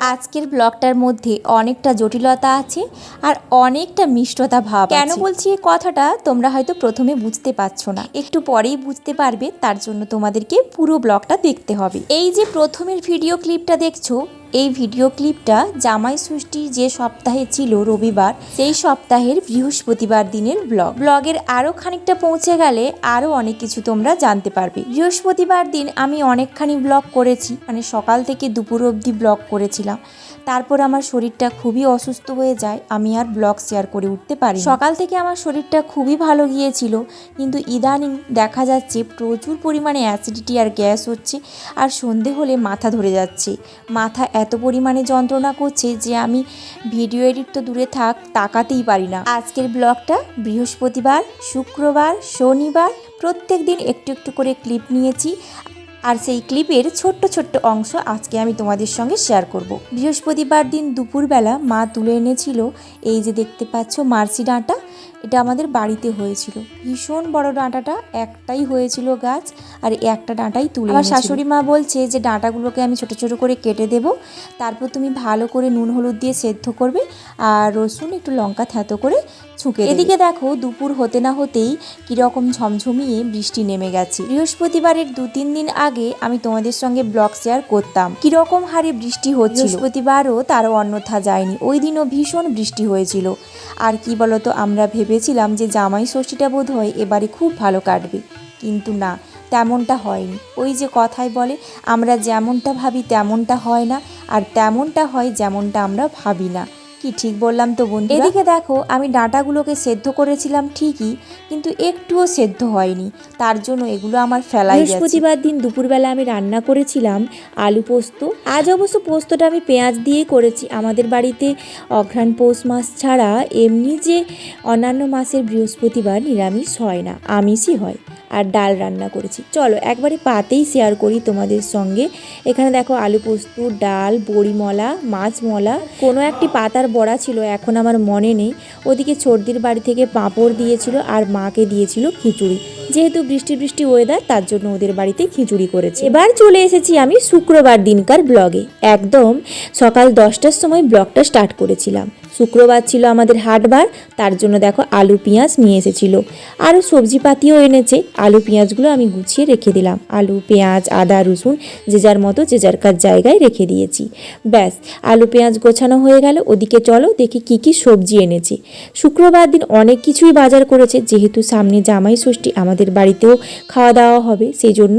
আজকের ব্লগটার মধ্যে অনেকটা জটিলতা আছে আর অনেকটা মিষ্টতা ভাব কেন বলছি এই কথাটা? তোমরা হয়তো প্রথমে বুঝতে পারছ না। একটু পরেই বুঝতে পারবে তার জন্য তোমাদেরকে পুরো ব্লগটা দেখতে হবে। এই যে প্রথমের ভিডিও ক্লিপটা দেখছ এই ভিডিও ক্লিপটা জামাই সৃষ্টি যে সপ্তাহে ছিল রবিবার, সেই সপ্তাহের বৃহস্পতিবার দিনের ব্লগ। ব্লগের আরও খানিকটা পৌঁছে গেলে আরও অনেক কিছু তোমরা জানতে পারবে। বৃহস্পতিবার দিন আমি অনেকখানি ব্লগ করেছি মানে সকাল থেকে দুপুর অবধি ব্লগ করেছিলাম। তারপর আমার শরীরটা খুবই অসুস্থ হয়ে যায়, আমি আর ব্লগ শেয়ার করে উঠতে পারি সকাল থেকে আমার শরীরটা খুবই ভালো গিয়েছিল, কিন্তু ইদানিং দেখা যাচ্ছে প্রচুর পরিমাণে অ্যাসিডিটি আর গ্যাস হচ্ছে আর সন্ধে হলে মাথা ধরে যাচ্ছে। মাথা এত পরিমাণে যন্ত্রণা করছে যে আমি ভিডিও এডিট তো দূরে থাক, তাকাতেই পারি না। আজকের ব্লগটা বৃহস্পতিবার, শুক্রবার, শনিবার, প্রত্যেক দিন একটু একটু করে ক্লিপ নিয়েছি। আর সেই ক্লিপের ছোট্ট ছোট্ট অংশ আজকে আমি তোমাদের সঙ্গে শেয়ার করব। বৃহস্পতিবার দিন দুপুরবেলা মা তুলে এনেছিল এই যে দেখতে পাচ্ছ মার্সি ডাঁটা এটা আমাদের বাড়িতে হয়েছিল। ভীষণ বড় ডাঁটাটা একটাই হয়েছিল গাছ আর একটা ডাঁটাই তুলে আমার শাশুড়ি মা বলছে যে ডাঁটাগুলোকে আমি ছোট ছোট করে কেটে দেব তারপর তুমি ভালো করে নুন হলুদ দিয়ে সেদ্ধ করবে আর রসুন একটু লঙ্কা থ্যাতো করে ছুঁকে এদিকে দেখো দুপুর হতে না হতেই কীরকম ঝমঝমিয়ে বৃষ্টি নেমে গেছে। বৃহস্পতিবারের দু তিন দিন আগে আমি তোমাদের সঙ্গে ব্লগ শেয়ার করতাম। কীরকম হারে বৃষ্টি হচ্ছে বৃহস্পতিবারও তারও অন্যথা যায়নি। ওই দিনও ভীষণ বৃষ্টি হয়েছিল। আর কি বলতো, আমরা ভেবেছিলাম যে জামাই ষষ্ঠীটা বোধ হয় এবারে খুব ভালো কাটবে। কিন্তু না, তেমনটা হয়নি। ওই যে কথায় বলে, আমরা যেমনটা ভাবি তেমনটা হয় না, আর তেমনটা হয় যেমনটা আমরা ভাবি না। কি ঠিক বললাম তো বন্ধু এদিকে দেখো আমি ডাঁটাগুলোকে সেদ্ধ করেছিলাম ঠিকই কিন্তু একটুও সেদ্ধ হয়নি। তার জন্য এগুলো আমার ফেলাই বৃহস্পতিবার দিন দুপুরবেলা আমি রান্না করেছিলাম আলু পোস্ত। আজ অবশ্য পোস্তটা আমি পেঁয়াজ দিয়েই করেছি। আমাদের বাড়িতে অঘ্রাণ পৌষ মাস ছাড়া এমনি যে অন্যান্য মাসের বৃহস্পতিবার নিরামিষ হয় না আমিষই হয়। আর ডাল রান্না করেছি। চলো একবারে পাতেই শেয়ার করি তোমাদের সঙ্গে। এখানে দেখো আলু পোস্ত ডাল বড়িমলা মাছ মলা কোনো একটি পাতার বড়া ছিল, এখন আমার মনে নেই। ওদিকে সর্দির বাড়ি থেকে পাঁপড় দিয়েছিল আর মাকে দিয়েছিল খিচুড়ি। যেহেতু বৃষ্টি বৃষ্টি ওয়েদার তার জন্য ওদের বাড়িতে খিচুড়ি করেছে। এবার চলে এসেছি আমি শুক্রবার দিনকার ব্লগে একদম সকাল দশটার সময় ব্লগটা স্টার্ট করেছিলাম। শুক্রবার ছিল আমাদের হাটবার তার জন্য দেখো আলু পেঁয়াজ নিয়ে এসেছিল। আরও সবজিপাতিও এনেছে, আলু পেঁয়াজগুলো আমি গুছিয়ে রেখে দিলাম। আলু, পেঁয়াজ, আদা, রসুন, যে যার মতো, যে যার কার জায়গায় রেখে দিয়েছি। ব্যাস, আলু পেঁয়াজ গোছানো হয়ে গেল। ওদিকে চলো দেখি কি কি সবজি এনেছে। শুক্রবার দিন অনেক কিছুই বাজার করেছে, যেহেতু সামনে জামাই ষষ্ঠী আমাদের বাড়িতেও খাওয়া দাওয়া হবে সেই জন্য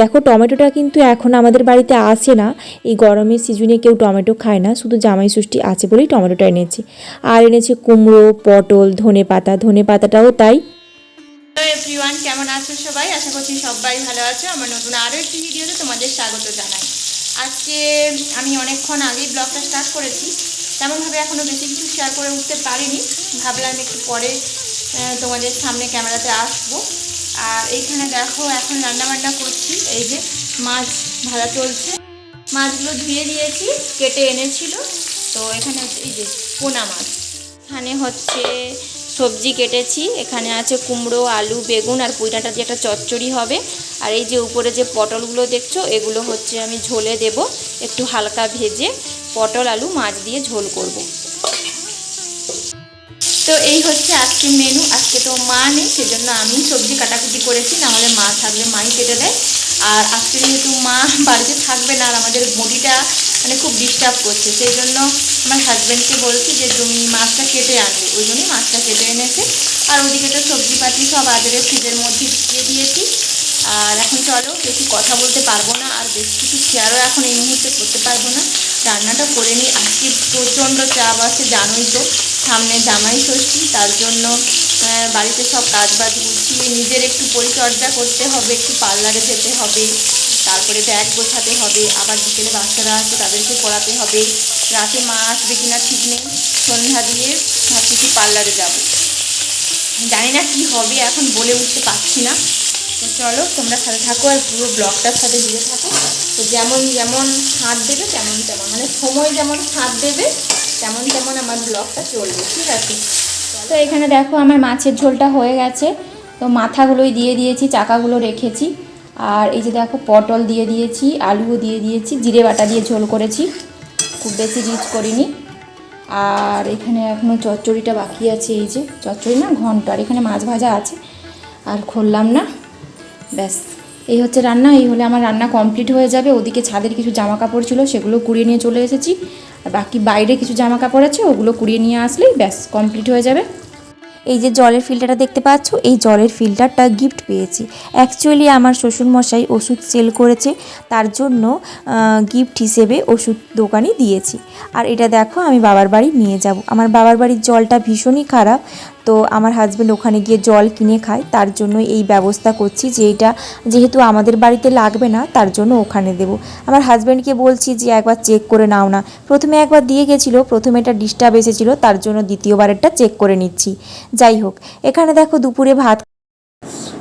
দেখো টমেটোটা কিন্তু এখন আমাদের বাড়িতে আসে না। এই গরমের সিজনে কেউ টমেটো খায় না, শুধু জামাই ষষ্ঠী আছে বলেই টমেটোটা এনেছি। আর এনেছে কুমড়ো, পটল, ধনে পাতা, ধনে পাতাটাও তাই। এভরিওয়ান কেমন আছো সবাই? আশা করছি সবাই ভালো আছো। আমার নতুন আরও একটি ভিডিওতে তোমাদের স্বাগত জানাই। আজকে আমি অনেকক্ষণ আগেই ব্লগটা স্টার্ট করেছি। তেমনভাবে এখনও বেশি কিছু শেয়ার করে উঠতে পারিনি। ভাবলাম একটু পরে তোমাদের সামনে ক্যামেরাতে আসব। আর এইখানে দেখো এখন রান্না বান্না করছি। এই যে মাছ ভাজা চলছে। মাছগুলো ধুয়ে দিয়েছি, কেটে এনেছিল। তো এখানে হচ্ছে এই যে পোনা মাছ। এখানে হচ্ছে সবজি কেটেছি। এখানে আছে কুমড়ো, আলু, বেগুন আর পুঁইডাঁটা দিয়ে একটা চচ্চড়ি হবে। আর এই যে উপরে যে পটলগুলো দেখছ, এগুলো হচ্ছে আমি ঝোলে দেব। একটু হালকা ভেজে পটল, আলু, মাছ দিয়ে ঝোল করব। তো এই হচ্ছে আজকে মেনু আজকে তো মা নেই, সেজন্য আমি সবজি কাটাকুটি করেছি নাহলে মা থাকলে মাই কেটে দেয়। আর আজকে যেহেতু মা বাড়িতে থাকবে না, আর আমাদের মুড়িটা মানে খুব ডিস্টার্ব করছে সেই জন্য আমার হাজব্যান্ডকে বলছি যে, তুমি মাছটা কেটে আনবে। ওই জন্যই মাছটা কেটে এনেছে। আর ওদিকে তো সবজিপাতি সব আদরের ফ্রিজের মধ্যে দিয়ে দিয়েছি। আর এখন চলো, বেশি কথা বলতে পারব না, আর বেশি কিছু শেয়ারও এখন এই মুহূর্তে করতে পারব না। রান্নাটা করে নিই। আজকে প্রচণ্ড চাপ আছে, জানোই তো। সামনে জামাই ষষ্ঠী, তার জন্য বাড়িতে সব কাজ বাজ গুছিয়ে নিজের একটু পরিচর্যা করতে হবে, একটু পার্লারে যেতে হবে, তারপরে ব্যাগ গোছাতে হবে, আবার বিকেলে বাচ্চারা আছে তাদেরকে পড়াতে হবে, রাতে মা আসবে কিনা ঠিক নেই, সন্ধ্যা দিয়ে ভাবছি কি পার্লারে যাব। জানি না কি হবে, এখন বলে উঠতে পারছি না। তো চলো, তোমরা সাথে থাকো আর পুরো ব্লগটার সাথে জুড়ে থাকো। তো যেমন যেমন সাথ দেবে তেমন তেমন মানে সময় যেমন সাথ দেবে তেমন তেমন আমার ব্লগটা চলবে, ঠিক আছে? তো এখানে দেখো আমার মাছের ঝোলটা হয়ে গেছে। তো মাথাগুলোই দিয়ে দিয়েছি, চাকাগুলো রেখেছি। আর এই যে দেখো পটল দিয়ে দিয়েছি, আলুও দিয়ে দিয়েছি, জিরে বাটা দিয়ে ঝোল করেছি। খুব বেশি রিচ করিনি। আর এখানে এখনও চচ্চড়িটা বাকি আছে, এই যে চচ্চড়ি না ঘন্ট আর এখানে মাছ ভাজা আছে। আর খুললাম না, ব্যাস। এই হচ্ছে রান্না, এই হলে আমার রান্না কমপ্লিট হয়ে যাবে। ওদিকে ছাদের কিছু জামা কাপড় ছিল, সেগুলো কুড়িয়ে নিয়ে চলে এসেছি। আর বাকি বাইরে কিছু জামা কাপড় আছে, ওগুলো কুড়িয়ে নিয়ে আসলেই ব্যাস কমপ্লিট হয়ে যাবে। এই যে জলের ফিল্টারটা দেখতে পাচ্ছ, এই জলের ফিল্টারটা গিফট পেয়েছি। অ্যাকচুয়ালি আমার শ্বশুরমশাই ওষুধ সেল করেছে, তার জন্য গিফট হিসেবে ওষুধ দোকানে দিয়েছি। আর এটা দেখো, আমি বাবার বাড়ি নিয়ে যাব। আমার বাবার বাড়ির জলটা ভীষণই খারাপ তো আমার হাজব্যান্ড ওখানে গিয়ে জল কিনে খায় তার জন্য এই ব্যবস্থা করছি যে এটা যেহেতু আমাদের বাড়িতে লাগবে না তার জন্য ওখানে দেব। আমার হাজব্যান্ডকে বলছি যে একবার চেক করে নাও না। প্রথমে একবার দিয়ে গেছিল প্রথমে এটা ডিস্টার্ব এসেছিল তার জন্য দ্বিতীয়বারেরটা চেক করে নিচ্ছি। যাই হোক এখানে দেখো দুপুরে ভাত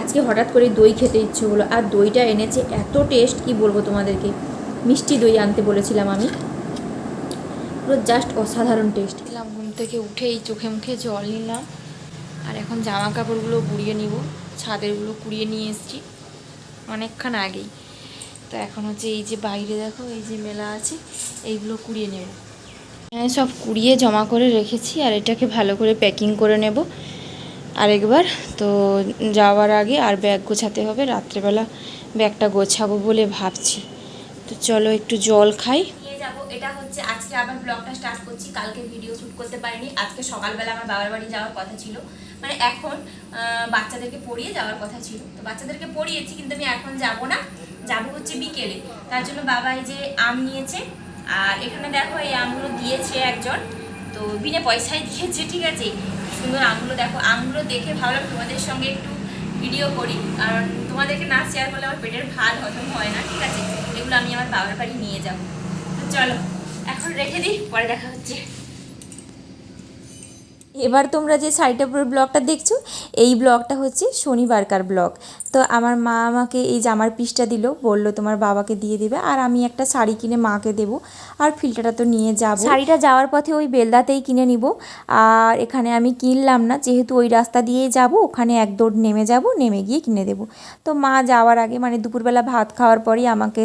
আজকে হঠাৎ করে দই খেতে ইচ্ছে হলো আর দইটা এনেছে এত টেস্ট কি বলব তোমাদেরকে? মিষ্টি দই আনতে বলেছিলাম আমি। পুরো জাস্ট অসাধারণ টেস্ট ঘুম থেকে উঠেই চোখে মুখে জল নিলাম। আর এখন জামা কাপড়গুলো বুড়িয়ে নিব, ছাদেরগুলো কুড়িয়ে নিয়ে এসেছি অনেকক্ষণ আগেই। তো এখন হচ্ছে এই যে বাইরে দেখো, এই যে মেলা আছে, এইগুলো কুড়িয়ে নেব। এখানে সব কুড়িয়ে জমা করে রেখেছি, আর এটাকে ভালো করে প্যাকিং করে নেব। আরেকবার তো যাওয়ার আগে আর ব্যাগ গোছাতে হবে, রাত্রেবেলা ব্যাগটা গোছাবো বলে ভাবছি। তো চলো একটু জল খাই। যাব, এটা হচ্ছে আজকে আবার ব্লগটা স্টার্ট করছি, কালকে ভিডিও শ্যুট করতে পারিনি, আজকে সকালবেলা আমার বাবার বাড়ি যাওয়ার কথা ছিল। মানে এখন বাচ্চাদেরকে পড়িয়ে যাওয়ার কথা ছিল। তো বাচ্চাদেরকে পড়িয়েছি, কিন্তু আমি এখন যাব না। যাব হচ্ছে বিকেলে। তার জন্য বাবা এই যে আম নিয়েছে, আর এখানে দেখো এই আমগুলো দিয়েছে একজন। তো বিনা পয়সায় দিয়েছে, ঠিক আছে? সুন্দর আমগুলো, দেখো, আমগুলো দেখে ভাবলাম তোমাদের সঙ্গে একটু ভিডিও করি, কারণ তোমাদেরকে না শেয়ার করলে আমার পেটের ভাত হজম হয় না, ঠিক আছে? এগুলো আমি আমার বাবার বাড়ি নিয়ে যাব। তো চলো, এখন রেখে দিই, পরে দেখা হচ্ছে। এবার তোমরা যে শাড়িটা পরে ব্লগটা দেখছ, এই ব্লগটা হচ্ছে শনিবারকার ব্লগ। তো আমার মা আমাকে এই জামার পিসটা দিল, বলল তোমার বাবাকে দিয়ে দেবে, আর আমি একটা শাড়ি কিনে মাকে দেব, আর ফিল্টারটা তো নিয়ে যাব। শাড়িটা যাওয়ার পথে ওই বেলদাতেই কিনে নিব, আর এখানে আমি কিনলাম না, যেহেতু ওই রাস্তা দিয়েই যাব, ওখানে এক দৌড় নেমে যাব, নেমে গিয়ে কিনে দেব। তো মা যাওয়ার আগে মানে দুপুরবেলা ভাত খাওয়ার পরই আমাকে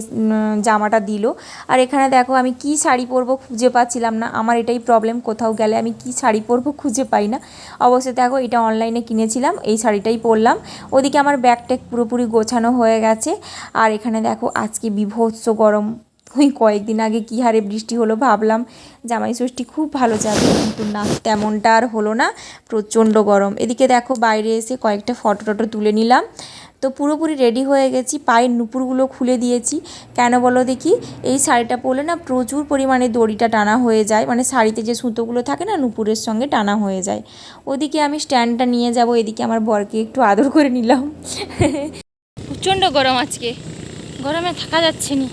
জামাটা দিল। আর এখানে দেখো আমি কি শাড়ি পরবো খুঁজে পাচ্ছিলাম না, আমার এটাই প্রবলেম কোথাও গেলে আমি কি শাড়ি পরবো খুঁজে পাই না। অবশ্যই দেখো, এটা অনলাইনে কিনেছিলাম, এই শাড়িটাই পরলাম। ওদিকে আমার ব্যাগটা পুরোপুরি গোছানো হয়ে গেছে। আর এখানে দেখো, আজকে বিভৎস গরম। ওই কয়েকদিন আগে কী হারে বৃষ্টি হলো ভাবলাম, জামাই ষষ্ঠী খুব ভালো যাবে, কিন্তু না, তেমনটা আর হলো না, প্রচণ্ড গরম। এদিকে দেখো বাইরে এসে কয়েকটা ফটো টটো তুলে নিলাম। তো পুরোপুরি রেডি হয়ে গেছি, পায়ের নুপুরগুলো খুলে দিয়েছি। কেন বলো দেখি, এই শাড়িটা পরলে না প্রচুর পরিমাণে দড়িটা টানা হয়ে যায় মানে শাড়িতে যে সুতোগুলো থাকে না নুপুরের সঙ্গে টানা হয়ে যায়। ওদিকে আমি স্ট্যান্ডটা নিয়ে যাব, এদিকে আমার বরকে একটু আদর করে নিলাম। প্রচণ্ড গরম আজকে। গরমে থাকা যাচ্ছে না।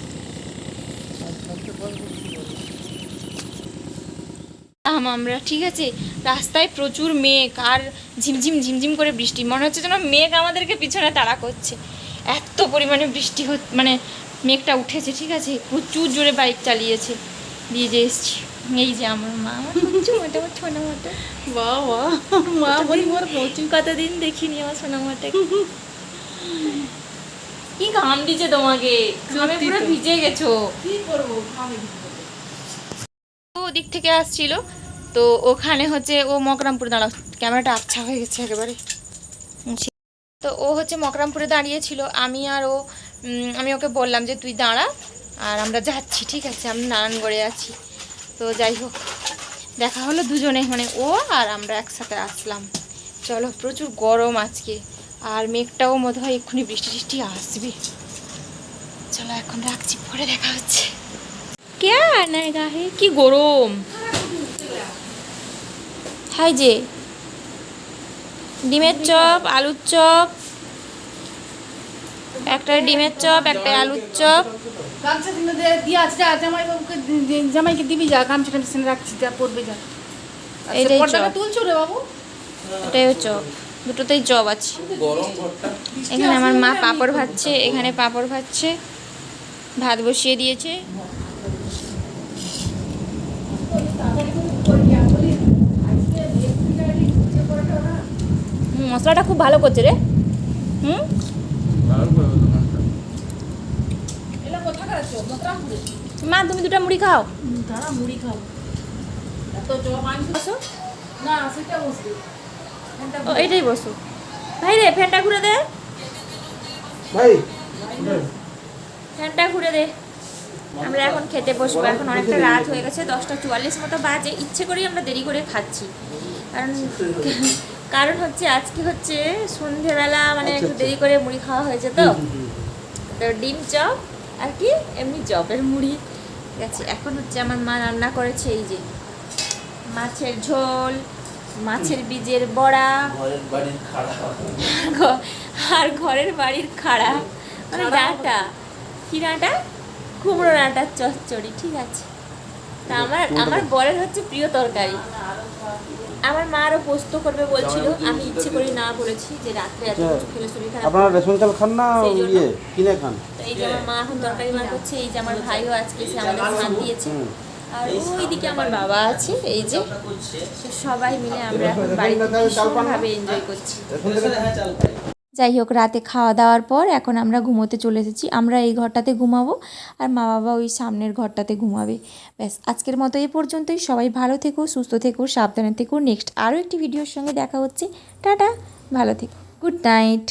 আম আমরা ঠিক আছে? রাস্তায় প্রচুর মেঘ আর ঝিমঝিম ঝিমঝিম করে বৃষ্টি। মনে হচ্ছে যেন মেঘ আমাদেরকে পিছনে তাড়া করছে। এত পরিমাণে বৃষ্টি হচ্ছে মানে মেঘটা উঠেছে ঠিক আছে? প্রচুর জোরে বাইক চালিয়েছে। দিয়ে যে এসছি। এই যে আমার মা আমার কুচু মোটা আমার ছোনা মোটা। বাহ বাহ। মা বলি মোর কতদিন দেখিনি আমার সোনা মোটা। কি ঘাম দিচ্ছে তোমাকে? ঘামে পুরো ভিজে গেছো। কি করব? তো ওদিক থেকে আসছিল। তো ওখানে হচ্ছে ও মকরামপুরে দাঁড়াও, ক্যামেরাটা আচ্ছা হয়ে গেছে একেবারে। তো ও হচ্ছে মকরামপুরে দাঁড়িয়েছিল, আমি আর ও আমি ওকে বললাম যে তুই দাঁড়া, আর আমরা যাচ্ছি, ঠিক আছে, আমি নারায়ণগড়ে আছি। তো যাই হোক, দেখা হলো দুজনে মানে ও আর আমরা একসাথে আসলাম। চলো, প্রচুর গরম আজকে, আর মেঘটাও মনে হয় এক্ষুনি বৃষ্টি টিষ্টি আসবে। চলো, এখন রাখছি, পরে দেখা হচ্ছে। কে আনায় গাহে কি গরম হাই যে ডিমের চপ আলুর চপ। একটা ডিমের চপ একটা আলুর চপ। গামছা দিয়ে আছে জামাই বাবুকে জামাইকে দিবি যা গামছাটা পিছনে রাখছি যা পড়বে যা। আচ্ছা, এইটাই চপ। তুলছো রে বাবু? এটাই চপ। দুটোতেই চপ আছে। এখানে আমার মা পাঁপড় ভাজছে এখানে পাঁপড় ভাজছে। ভাত বসিয়ে দিয়েছে। মশলাটা খুব ভালো করছে রে। হুম? মা তুমি দুটো মুড়ি খাও। তারা মুড়ি ফ্যানটা ও এইটাই বসো। ভাই রে ফ্যানটা ঘুরে দে। ভাই। ফ্যানটা ঘুরে দে। আমরা এখন খেতে বসবো। এখন অনেকটা রাত হয়ে গেছে দশটা চুয়াল্লিশ মতো বাজে। ইচ্ছে করেই আমরা দেরি করে খাচ্ছি। কারণ কারণ হচ্ছে আজকে হচ্ছে সন্ধেবেলা মানে একটু দেরি করে মুড়ি খাওয়া হয়েছে তো। তো ডিম চপ আর কি এমনি চপের মুড়ি। ঠিক আছে এখন হচ্ছে আমার মা রান্না করেছে এই যে মাছের ঝোল মাছের বীজের বড়া। আর ঘরের বাড়ির খাড়া। মানে ডাঁটা কি ডাঁটা কুমড়ো ডাঁটার চচ্চড়ি ঠিক আছে। তা আমার আমার বরের হচ্ছে প্রিয় তরকারি। আমার মা আরও পোস্ত করবে বলছিল আমি ইচ্ছে করে না বলেছি যে রাত্রে এত কিছু খেলে শরীর খারাপ আপনারা রেশন চাল খান না সেই জন্য। ইয়ে কিনে খান। তো এই যে আমার মা এখন তরকারি মা করছে এই যে আমার ভাইও আজকে এসে আমাদের সাথ দিয়েছে। আর ওইদিকে আমার বাবা আছে এই যে। সবাই মিলে আমরা এখন বাড়িতে ভীষণভাবে এনজয় করছি। থেকে যাই হোক, রাতে খাওয়া দাওয়ার পর এখন আমরা ঘুমোতে চলে এসেছি। আমরা এই ঘরটাতে ঘুমাবো আর মা বাবা ওই সামনের ঘরটাতে ঘুমাবে। ব্যাস, আজকের মতো এই পর্যন্তই। সবাই ভালো থেকো, সুস্থ থেকো, সাবধানে থেকো। নেক্সট আরও একটি ভিডিওর সঙ্গে দেখা হচ্ছে। টাটা, ভালো থেকো। Good night